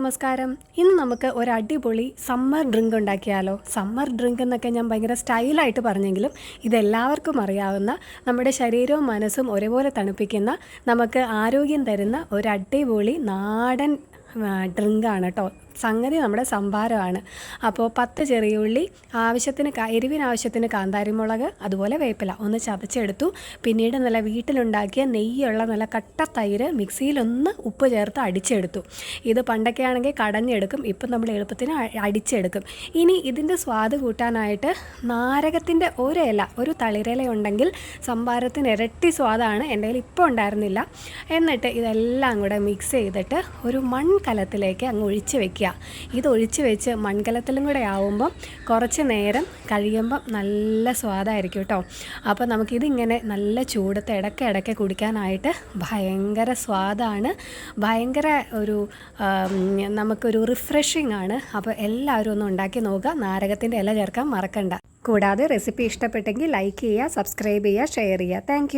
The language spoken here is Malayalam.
നമസ്കാരം. ഇന്ന് നമുക്ക് ഒരു അടിപൊളി സമ്മർ ഡ്രിങ്ക് ഉണ്ടാക്കിയാലോ? സമ്മർ ഡ്രിങ്ക് എന്നൊക്കെ ഞാൻ ഭയങ്കര സ്റ്റൈലായിട്ട് പറഞ്ഞെങ്കിലും ഇതെല്ലാവർക്കും അറിയാവുന്ന നമ്മുടെ ശരീരവും മനസ്സും ഒരേപോലെ തണുപ്പിക്കുന്ന നമുക്ക് ആരോഗ്യം തരുന്ന ഒരു അടിപൊളി നാടൻ ഡ്രിങ്കാണ് കേട്ടോ. സംഗതി നമ്മുടെ സംഭാരമാണ്. അപ്പോൾ പത്ത് ചെറിയ ഉള്ളി ആവശ്യത്തിന് എരിവിനാവശ്യത്തിന് കാന്താരിമുളക് അതുപോലെ വേപ്പില. ഒന്ന് ചതച്ചെടുത്തു. പിന്നീട് നല്ല വീട്ടിലുണ്ടാക്കിയ നെയ്യുള്ള നല്ല കട്ട തൈര് മിക്സിയിലൊന്ന് ഉപ്പ് ചേർത്ത് അടിച്ചെടുത്തു. ഇത് പണ്ടൊക്കെ ആണെങ്കിൽ കടഞ്ഞെടുക്കും ഇപ്പം നമ്മൾ എളുപ്പത്തിന് അടിച്ചെടുക്കും. ഇനി ഇതിന്റെ സ്വാദ് കൂട്ടാനായിട്ട് നാരകത്തിന്റെ ഒരു ഇല ഒരു തളിരില ഉണ്ടെങ്കിൽ സംഭാരത്തിന് ഇരട്ടി സ്വാദാണ്. എന്റെ കയ്യിൽ ഇപ്പോൾ ഉണ്ടായിരുന്നില്ല. എന്നിട്ട് ഇതെല്ലാം കൂടെ മിക്സ് ചെയ്തിട്ട് ഒരു മൺകലത്തിലേക്ക് അങ്ങ് ഒഴിച്ച് വെക്കുക. ഇത് ഒഴിച്ച് വെച്ച് മൺകലത്തിലും കൂടെ ആവുമ്പം കുറച്ച് നേരം കഴിയുമ്പം നല്ല സ്വാദായിരിക്കും കേട്ടോ അപ്പോൾ നമുക്കിതിങ്ങനെ നല്ല ചൂടത്ത് ഇടയ്ക്ക് ഇടയ്ക്ക് കുടിക്കാനായിട്ട് ഭയങ്കര സ്വാദാണ്. ഭയങ്കര ഒരു നമുക്കൊരു റിഫ്രഷിംഗ് ആണ്. അപ്പോൾ എല്ലാവരും ഒന്ന് ഉണ്ടാക്കി നോക്കുക. നാരകത്തിന്റെ ഇല ചേർക്കാൻ മറക്കണ്ട. കൂടാതെ റെസിപ്പി ഇഷ്ടപ്പെട്ടെങ്കിൽ ലൈക്ക് ചെയ്യുക സബ്സ്ക്രൈബ് ചെയ്യുക ഷെയർ ചെയ്യുക. താങ്ക്